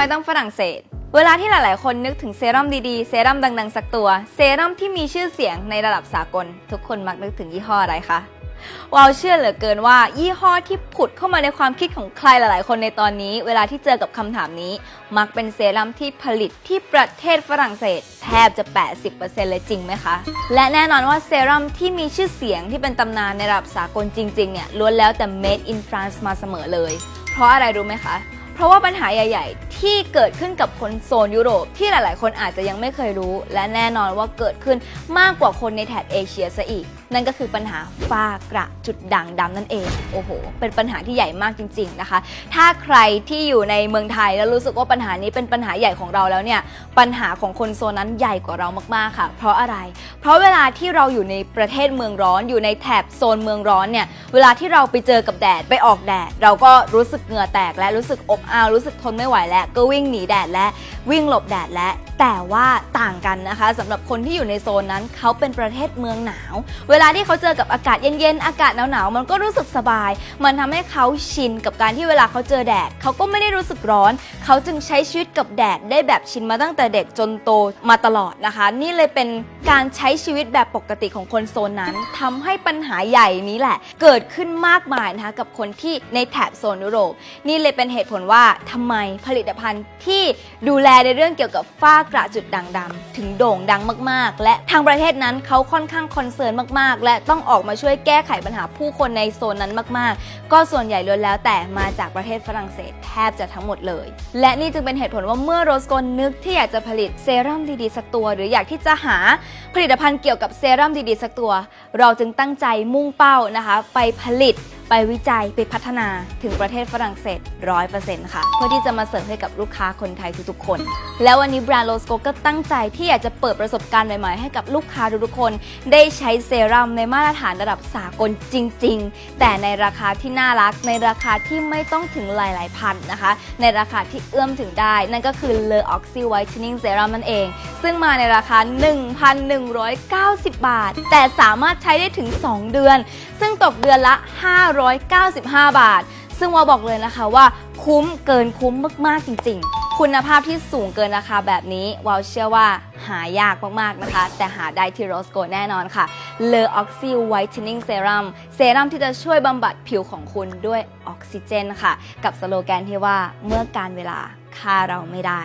ไมต้องฝรั่งเศส เวลาที่หลาย ๆ คนนึกถึงเซรั่มดี ๆ เซรั่มดัง ๆ สักตัว เซรั่มที่มีชื่อเสียงในระดับสากล ทุกคนมักนึกถึงยี่ห้ออะไรคะวาวเชื่อเหลือเกินว่า ยี่ห้อที่ผุดเข้ามาในความคิดของใครหลาย ๆ คนในตอนนี้ เวลาที่เจอกับคำถามนี้ มักเป็นเซรั่มที่ผลิตที่ประเทศฝรั่งเศส แทบจะ 80%เลยจริงไหมคะ และแน่นอนว่าเซรั่มที่มีชื่อเสียงที่เป็นตำนานในระดับสากลจริง ๆ เนี่ยล้วนแล้วแต่ made in France มาเสมอเลย เพราะอะไรรู้ไหมคะ เพราะว่าปัญหาใหญ่ ๆ ที่เกิดขึ้นกับคนโซนยุโรปที่หลาย ๆ คนอาจจะยังไม่เคยรู้ และแน่นอนว่าเกิดขึ้นมากกว่าคนในแถบเอเชียซะอีก นั่นก็คือปัญหาฝ้ากระจุดด่างดำนั่นเอง โอ้โห เป็นปัญหาที่ใหญ่มากจริง ๆนะคะ ถ้าใครที่อยู่ในเมืองไทยแล้วรู้สึกว่าปัญหานี้เป็นปัญหาใหญ่ของเราแล้วเนี่ย ปัญหาของคนโซนนั้นใหญ่กว่าเรามากๆค่ะ เพราะอะไร เพราะเวลาที่เราอยู่ในประเทศเมืองร้อน อยู่ในแถบโซนเมืองร้อนเนี่ย เวลาที่เราไปเจอกับแดดไปออกแดด เราก็รู้สึกเหงื่อแตกและรู้สึกอบอ้าว รู้สึกทนไม่ไหวแล้ว ก็วิ่งหนีแดดและวิ่งหลบแดดและแต่ว่าต่างกันนะคะสำหรับคนที่อยู่ในโซนนั้นเขาเป็นประเทศเมืองหนาว เวลาที่เขาเจอกับอากาศเย็นๆ อากาศหนาวๆ มันก็รู้สึกสบาย มันทำให้เขาชินกับการที่เวลาเขาเจอแดด เขาก็ไม่ได้รู้สึกร้อน เขาจึงใช้ชีวิตกับแดดได้แบบชินมาตั้งแต่เด็กจนโตมาตลอดนะคะ นี่เลยเป็นการใช้ชีวิตแบบปกติของคนโซนนั้นทำให้ปัญหาใหญ่นี้แหละ เกิดขึ้นมากมายนะคะกับคนที่ในแถบโซนยุโรป นี่เลยเป็นเหตุผลว่าทำไมผลิตภัณฑ์ที่ดูแลในเรื่องเกี่ยวกับฝ้ากระจุดด่างดำถึงโด่งดังมาก ๆ และทางประเทศนั้นเขาค่อนข้างคอนเซิร์นมากๆ และต้องออกมาช่วยแก้ไขปัญหาผู้คนในโซนนั้นมากๆ ก็ส่วนใหญ่ล้วนแล้วแต่มาจากประเทศฝรั่งเศสแทบจะทั้งหมดเลย และนี่จึงเป็นเหตุผลว่าเมื่อโรสโกนนึกที่อยากจะผลิตเซรั่มดีๆสักตัว หรืออยากที่จะหาผลิตภัณฑ์เกี่ยวกับเซรั่มดีๆสักตัว เราจึงตั้งใจมุ่งเป้านะคะ ไปผลิต ไปวิจัยไปพัฒนาถึงประเทศฝรั่งเศส 100%ค่ะ เพื่อที่จะมาเสิร์ฟให้กับลูกค้าคนไทยทุกๆคน แล้ววันนี้แบรนด์โลสโกก็ตั้งใจที่อยากจะเปิดประสบการณ์ใหม่ๆ ให้กับลูกค้าทุกๆคน ได้ใช้เซรั่มในมาตรฐานระดับสากลจริง ๆ แต่ในราคาที่น่ารัก ในราคาที่ไม่ต้องถึงหลายๆพันนะคะ ในราคาที่เอื้อมถึงได้ นั่นก็คือเลอออกซิไวท์เทนนิ่งเซรั่มนั่นเอง ซึ่งมาในราคา 1,190 บาท แต่สามารถใช้ได้ถึง 2 เดือน ซึ่งตกเดือนละ 595 บาท ซึ่งวาบอกเลยนะคะว่าคุ้มเกินคุ้มมาก ๆ จริง ๆคุณภาพที่สูงเกินราคาแบบนี้วาวเชื่อว่าหายากมาก ๆ นะคะ แต่หาได้ที่โรสโกแน่นอนค่ะเลอออกซิไวท์เทนนิ่งเซรั่มเซรั่มที่จะช่วยบำบัดผิวของคุณด้วยออกซิเจนค่ะ กับสโลแกนที่ว่าเมื่อการเวลาฆ่าเราไม่ได้